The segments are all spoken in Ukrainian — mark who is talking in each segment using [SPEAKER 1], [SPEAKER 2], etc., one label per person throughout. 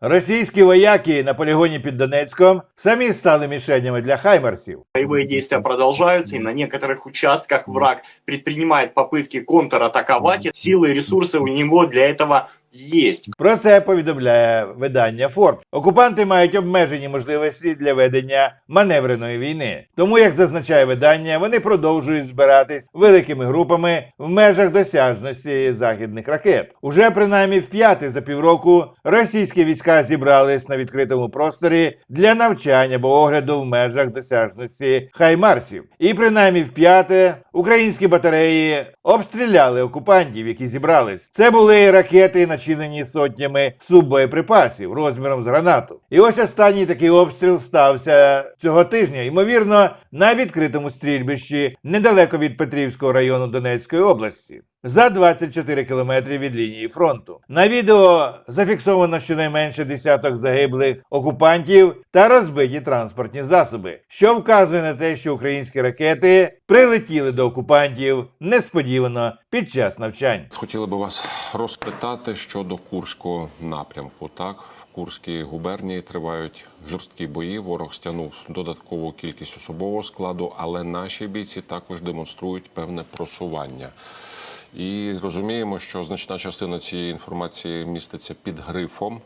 [SPEAKER 1] Російські вояки на полігоні під Донецьком самі стали мішенями для хаймарсів.
[SPEAKER 2] Боевые действия продолжаются, и на некоторых участках враг предпринимает попытки контратаковать. Силы и ресурсы у него для этого есть.
[SPEAKER 1] Про це повідомляє видання Форб. Окупанти мають обмежені можливості для ведення маневреної війни. Тому, як зазначає видання, вони продовжують збиратись великими групами в межах досяжності західних ракет. Уже принаймні в п'яте за півроку російські війська зібрались на відкритому просторі для навчання або огляду в межах досяжності хаймарсів. І принаймні в п'яте українські батареї обстріляли окупантів, які зібрались. Це були ракети, начинені сотнями суббоєприпасів розміром з гранату. І ось останній такий обстріл стався цього тижня, ймовірно, на відкритому стрільбищі недалеко від Петрівського району Донецької області. За 24 кілометри від лінії фронту на відео зафіксовано щонайменше десяток загиблих окупантів та розбиті транспортні засоби, що вказує на те, що українські ракети прилетіли до окупантів несподівано під час навчань.
[SPEAKER 3] Хотіли би вас розпитати щодо Курського напрямку. Так, в Курській губернії тривають жорсткі бої. Ворог стягнув додаткову кількість особового складу, але наші бійці також демонструють певне просування. І розуміємо, що значна частина цієї інформації міститься під грифом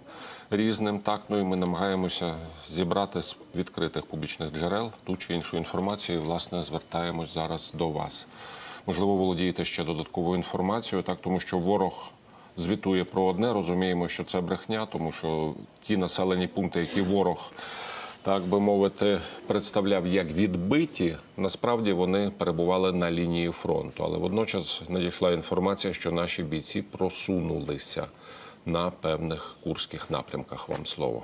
[SPEAKER 3] різним. Так, ну і ми намагаємося зібрати з відкритих публічних джерел ту чи іншу інформацію. І, власне, звертаємось зараз до вас. Можливо, володієте ще додатковою інформацією, так тому що ворог звітує про одне. Розуміємо, що це брехня, тому що ті населені пункти, які ворог. Так би мовити, представляв як відбиті. Насправді вони перебували на лінії фронту, але водночас надійшла інформація, що наші бійці просунулися на певних курських напрямках. Вам слово.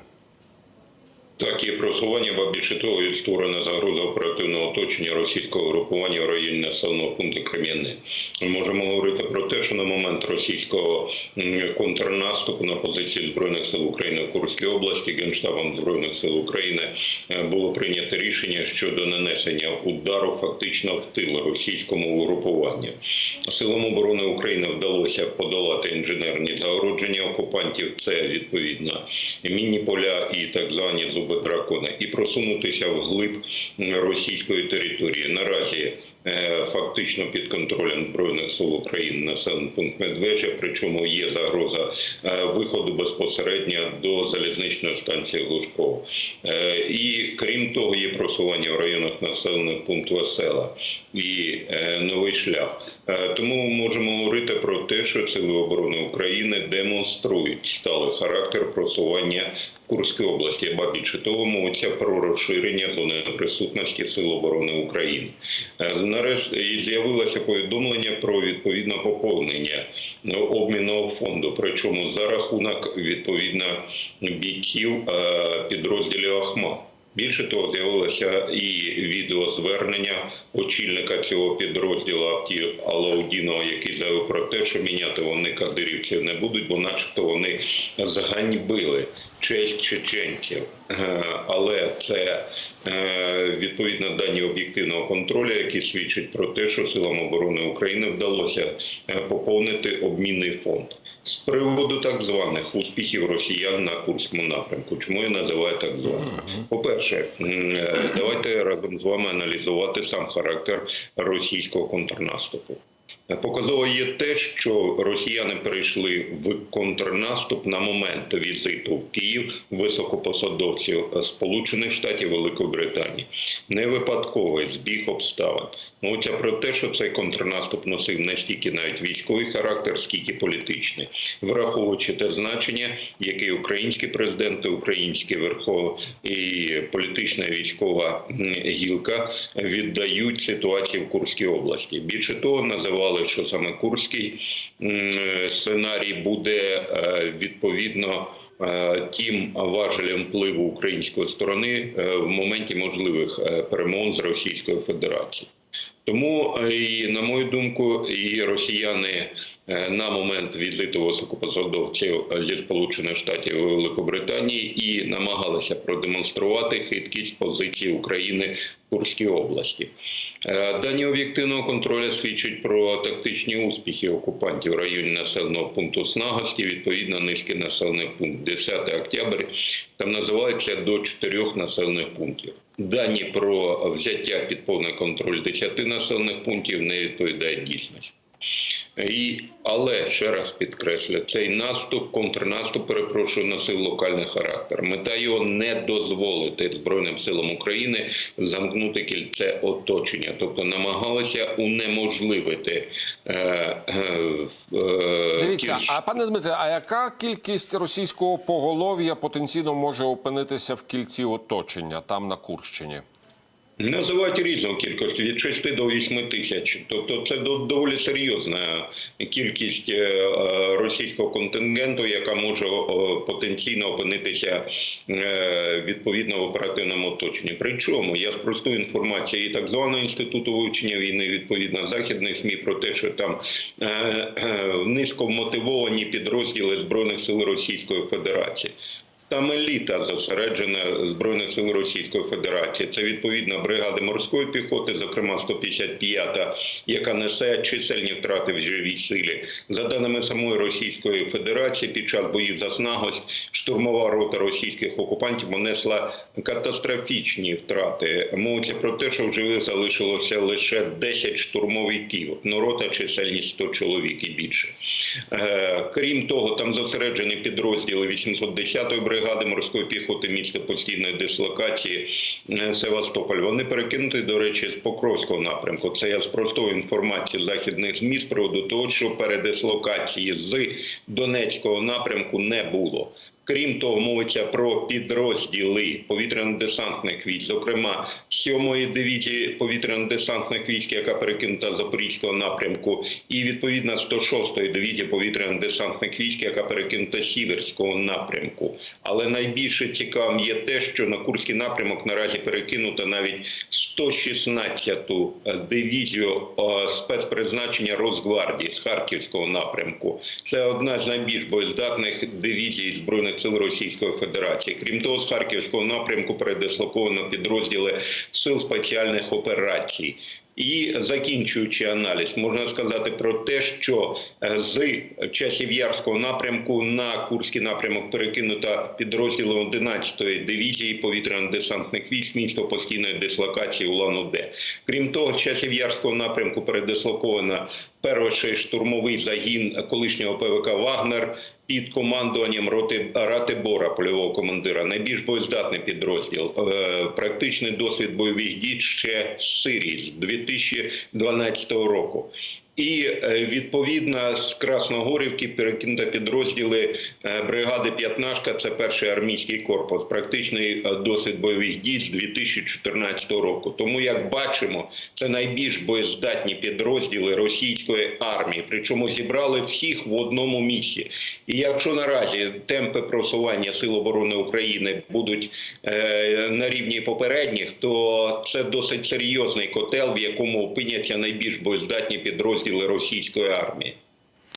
[SPEAKER 4] Так, є просування, ба більше того, є створена загроза оперативного оточення російського групування в районі населеного пункту Крем'яне. Ми можемо говорити про те, що на момент російського контрнаступу на позиції збройних сил України в Курській області генштабом збройних сил України е, було прийнято рішення щодо нанесення удару фактично в тил російському угрупуванню. Силам оборони України вдалося подолати інженерні загородження окупантів. Це відповідно мінні поля і так звані зуби дракона, і просунутися вглиб російської території. Наразі е, фактично під контролем збройних сил України населений пункт Медвежа. Причому є загроза е, виходу безпосередньо до залізничної станції Глушкова. Е, І крім того, є просування в районах населених пункту Весела і новий шлях. Тому можемо говорити про те, що Сили оборони України демонструють сталий характер просування в Курської області, ба більше того, мовиться про розширення зони присутності Сил оборони України. Е, Нарешті з'явилося повідомлення про відповідне поповнення обмінного фонду, причому за рахунок відповідно бійців е, підрозділів Ахмат. Більше того, з'явилося і відеозвернення очільника цього підрозділу Авті Алаудінова, який заявив про те, що міняти вони кадирівців не будуть, бо начебто вони зганьбили честь чеченців. Е, Але це е, відповідно дані об'єктивного контролю, які свідчать про те, що силам оборони України вдалося е, поповнити обмінний фонд. З приводу так званих успіхів росіян на Курському напрямку, чому я називаю так званих? По-перше, е, давайте разом з вами аналізувати сам характер російського контрнаступу. Показово є те, що росіяни перейшли в контрнаступ на момент візиту в Київ високопосадовців Сполучених Штатів Великої Британії. Не випадковий збіг обставин. Мовиться про те, що цей контрнаступ носив не стільки навіть військовий характер, скільки політичний, враховуючи те значення, яке українські президенти, українські верхов і політична і військова гілка віддають ситуації в Курській області. Більше того, називали, що саме Курський сценарій буде е, відповідно. е, Тим важелем впливу української сторони е, в моменті можливих перемовин з Російською Федерацією. Тому, е, і, на мою думку, і росіяни е, на момент візиту високопосадовців зі Сполучених Штатів і Великобританії і намагалися продемонструвати хиткість позиції України в Курській області. Е, Дані об'єктивного контролю свідчать про тактичні успіхи окупантів в районі населеного пункту Снагості, відповідно низки населених пунктів. 10 октябрь там називається до чотирьох населених пунктів. Дані про взяття під повний контроль 10 населених пунктів не відповідають дійсності. І, але ще раз підкреслю, цей наступ, контрнаступ, перепрошую, носив локальний характер. Мета його не дозволити Збройним силам України замкнути кільце оточення, тобто намагалися унеможливити е, е, е,
[SPEAKER 3] Дивіться,
[SPEAKER 4] кільш-
[SPEAKER 3] а пане Дмитре, а яка кількість російського поголов'я потенційно може опинитися в кільці оточення там на Курщині?
[SPEAKER 4] Називають різну кількість від 6 до 8 тисяч. Тобто це до- доволі серйозна кількість е, е, російського контингенту, яка може потенційно опинитися е, відповідно в оперативному оточенні. Причому я спростую інформацію і так званого інституту вивчення війни, відповідно західних СМІ про те, що там низько мотивовані підрозділи збройних сил Російської Федерації. Там еліта зосереджена збройних сил Російської Федерації. Це відповідно бригади морської піхоти, зокрема 155-та, яка несе чисельні втрати в живій силі. За даними самої Російської Федерації, під час боїв за Снагость штурмова рота російських окупантів понесла катастрофічні втрати. Мовиться про те, що в живих залишилося лише 10 штурмовиків. Ну, рота чисельність 100 чоловік і більше. Е, Крім того, там зосереджені підрозділи 810-ї бригади морської піхоти міста постійної дислокації е, Севастополь. Вони перекинуті, до речі, з Покровського напрямку. Це я спростую інформацію західних ЗМІ з приводу того, що передислокації з Донецького напрямку не було. Крім того, мовиться про підрозділи повітряно-десантних військ, зокрема 7-ї дивізії повітряно-десантних військ, яка перекинута Запорізького напрямку, і відповідно 106-ї дивізії повітряно-десантних військ, яка перекинута Сіверського напрямку. Але найбільше цікавим є те, що на Курський напрямок наразі перекинута навіть 116-ту дивізію е, спецпризначення Росгвардії з Харківського напрямку. Це одна з найбільш боєздатних дивізій збройних сил Російської Федерації. Крім того, з Харківського напрямку передислоковано підрозділи сил спеціальних операцій. І закінчуючи аналіз, можна сказати про те, що е, з Часів'ярського напрямку на Курський напрямок перекинуто підрозділи 11-ї дивізії повітряно-десантних військ місто постійної дислокації Улан-Удэ. Крім того, з Часів'ярського напрямку передислоковано перший штурмовий загін колишнього ПВК Вагнер під командуванням роти Ратибора, польового командира, найбільш боєздатний підрозділ. Е, Практичний досвід бойових дій ще з Сирії з 2012 року. І е, відповідно з Красногорівки перекинуто підрозділи е, бригади П'ятнашка. Це перший армійський корпус. Практичний е, досвід бойових дій з 2014 року. Тому, як бачимо, це найбільш боєздатні підрозділи російської армії. Причому зібрали всіх в одному місці. І якщо наразі темпи просування сил оборони України будуть на рівні попередніх, то це досить серйозний котел, в якому опиняться найбільш боєздатні підрозділи російської армії.